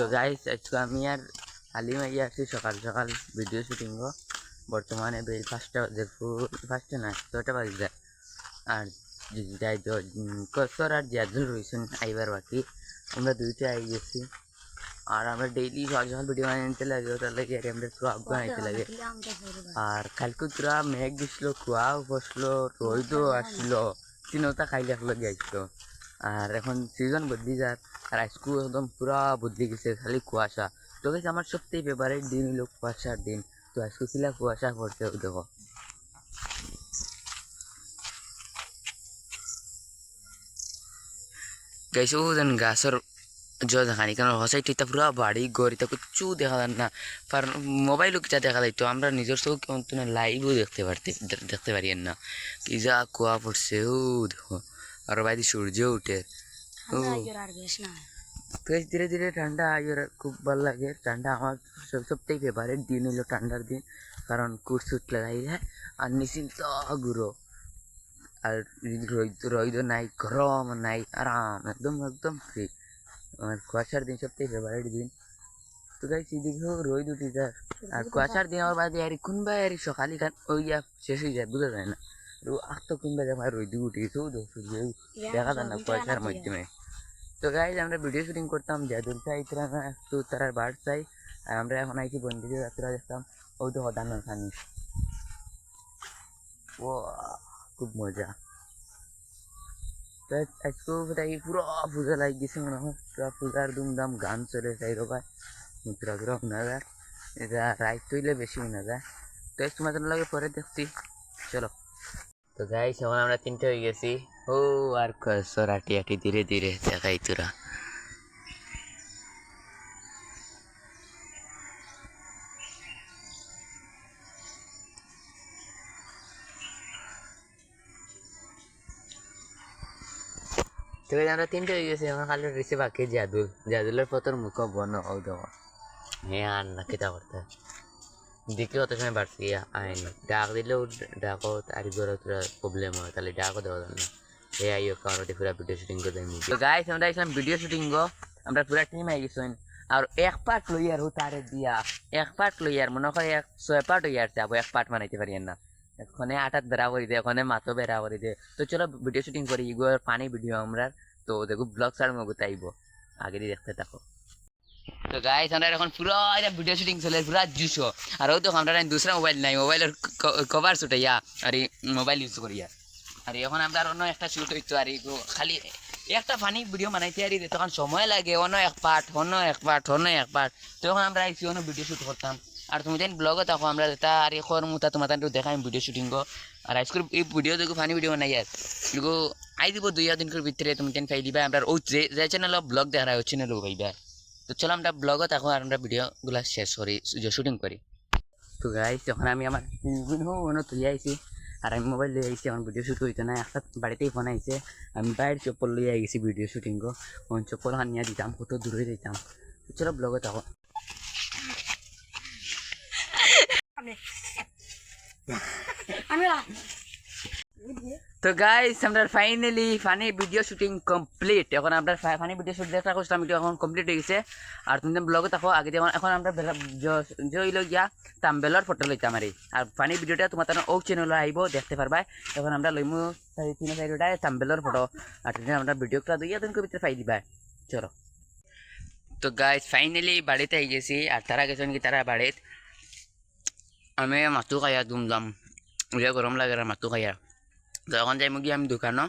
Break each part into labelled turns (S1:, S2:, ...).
S1: তো গাইস আজকে আমি আর আলিম আইয়া আসছি সকাল সকাল ভিডিও শুটিং বর্তমানে বেল ফুল পাঁচটা না ছটা বাজে যায় আর যাই তো কসর আর জিয়াদুল রয়েছেন আইবার বাকি। আমরা দুইটা আই গেছি। আর আমরা ডেইলি সকাল সকাল ভিডিও বানাইতে লাগে তার লাগে আর আমরা পুরো আগ্রহ আনতে লাগে। আর কালকে তোরা মেঘ দিছিল কুয়াও বসল রোদও আসলো তিনটা খাই লাগল গেছিল আর এখন সিজন বদলি যার আর আজকেও একদম পুরা বদলি গেছে, খালি কুয়াশা। তো গেছে আমার সবথেকে ফেভারিট দিন হলো কুয়াশার দিন। তো আজকে ছিল কুয়াশা পড়ছে দেখো। গাইছে ও যেন গাছের জ দেখা নি কারণ হসাই টিতা পুরা বাড়ি গড় এটা কিচ্ছু দেখা যায় না। কারণ মোবাইলও কিটা দেখা যায়, তো আমরা নিজের চোখ কিন্তু লাইভও দেখতে পারতে, দেখতে পারি না। কি যা কুয়া পড়ছে, ও দেখো। আর বাইরে সূর্য উঠে। ধীরে ধীরে ঠান্ডা আইয়ের খুব ভালো লাগে। ঠান্ডা আমার সব সবথেকে ফেভারিট দিন হলো ঠান্ডার দিন। কারণ কুট সুট লাগাইলে আর নিশ্চিন্ত ঘুরো। আর রোদ নাই গরম নাই আরাম একদম একদম ফ্রি আমার কুয়াশার দিন সবথেকে ফেভারিট দিন। তো গাই সেদিকেও রোদ উঠে যায়। আর কুয়াশার দিন আমার বাদে আর কোনবা আর সকালে গান ওই যা শেষ হয়ে যায় বোঝা যায় না। আর আখ তো কোনবা যখন রোদ উঠে ও দেখা যায় না কুয়াশার মাধ্যমে। তো গাইজ আমরা ভিডিও শুটিং করতাম, জাদুর চাই তিরানা একটু তারা বাড় চাই, আর আমরা এখন আইছি বন্ধুদের যাত্রা দেখতাম ওই তো হদান খানি ও খুব মজা। আজকেও তাই পুরো পূজা লাগি গেছে মনে হয়, পুরো পূজার দুমদাম গান চলে তাই রবায় মুদ্রা গ্রহ শোনা যায়। এটা রাইট তৈলে বেশি শোনা যায়। তো তোমাদের লাগে পরে দেখছি। চলো। তো গাইস এখন আমরা তিনটে হয়ে গেছি। ও আর সরাটি আটি ধীরে ধীরে দেখাই তোরা। তো guys, আমরা তিনটে হয়ে গেছি এখন খালি রিসে বাকি জাদুল। জাদুলের ফটোর মুখ বন ও দেখো হ্যাঁ আর না কেটা করতে দেখলে অত সময় বাড়ছি আইন। ডাক দিলেও ডাকো আর গরো তোরা প্রবলেম হয় তাহলে ডাকও দেওয়া না। এ আইও কারণ পুরা ভিডিও শুটিং করে দেয় তো গাইস আমরা আইছিলাম ভিডিও শুটিং গো। আমরা পুরা টিম আই গেছেন আর এক পার্ট লই আর তারে দিয়া। এক পার্ট লই আর মনে হয় এক ছয় পার্ট হই আর যাব। এক পার্ট বানাইতে পারি না। এখানে আটাত বেড়া করে দে, এখানে মাথো বেড়া করে দে। তো চলো ভিডিও শুটিং করি ইগো পানি ভিডিও আমরা। তো দেখো ব্লগ সার মগু তাইব আগে দিয়ে দেখতে থাকো। তো গাইস আমরা এখন পুরো এটা ভিডিও শুটিং চলে পুরো জুসো আর ওই তো আমরা দুসরা মোবাইল নাই। মোবাইলের কভার ছুটাইয়া আর মোবাইল ইউজ করিয়া আর, এখন আমরা অন্য একটা শুট হইতো, আর খালি একটা ফানি ভিডিও বানাইতে, আর তখন সময় লাগে, অন্য এক পার্ট অন্য এক পার্ট অন্য এক পার্ট তখন আমরা আইসি অন্য ভিডিও শুট করতাম। আর তুমি যেন ব্লগে থাকো আমরা তা আর এখন মুতা তোমার দেখাই ভিডিও শুটিং আর আজকের এই ভিডিও দেখো ফানি ভিডিও বানাই আর এগো আই দিব দুই দিন করে ভিতরে তুমি যেন পাই দিবা। আমরা ওই যে যে চ্যানেল ব্লগ দেখা ওই চ্যানেলও পাইবা। তো চলো আমরা ব্লগে থাকো আর আমরা ভিডিওগুলো শেষ করি শুটিং করি তো গাইস যখন আমি আমার মনে তুলে আইছি আর আমি মোবাইল লিয়ে আইছি আমার ভিডিও শ্যুট হইতো না একটা বাড়িতেই ফোন আইছে আমি বাইরের চপ্পল লিয়ে গেছি ভিডিও শুটিং গো কোন চপ্পল হান নিয়ে দিতাম কত দূরে দিতাম চলো ব্লগে থাকো
S2: আমি
S1: তো গাইস আমরা finally funny video shooting complete এখন আমরা ফানি ভিডিও শুট দেখা করছিলাম এটা এখন কমপ্লিট হয়ে গেছে। আর তুমি ব্লগে থাকো আগে যেমন এখন আমরা জইল গিয়া তাম্বেলর ফটো লইতাম আর আর ফানি ভিডিওটা তোমার তার ও চ্যানেলে আইব দেখতে পারবা এখন আমরা লইমু তিন চারিটা তাম্বেলর ফটো আর তুমি আমরা ভিডিওটা দুইয়া দিন ভিতরে পাই দিবা। চলো। তো গাইস ফাইনালি বাড়িতে আই গেছি। আর তারা গেছেন কি তারা বাড়িত আমি মাতু খাইয়া দুমদাম। গরম লাগে আর মাতু খাইয়া। তো এখন যাই মুগি, আমি দোকানও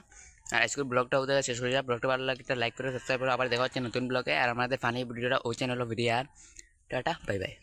S1: আর আজকের ব্লগটা ওদের শেষ করে যা ব্লগটা ভালো লাগে লাইক করে সাবস্ক্রাইব করে আবার দেখা হচ্ছে নতুন ব্লগে। আর আমাদের ফানি ভিডিওটা ওই চ্যানেল ভিডিও আর। Tata bye bye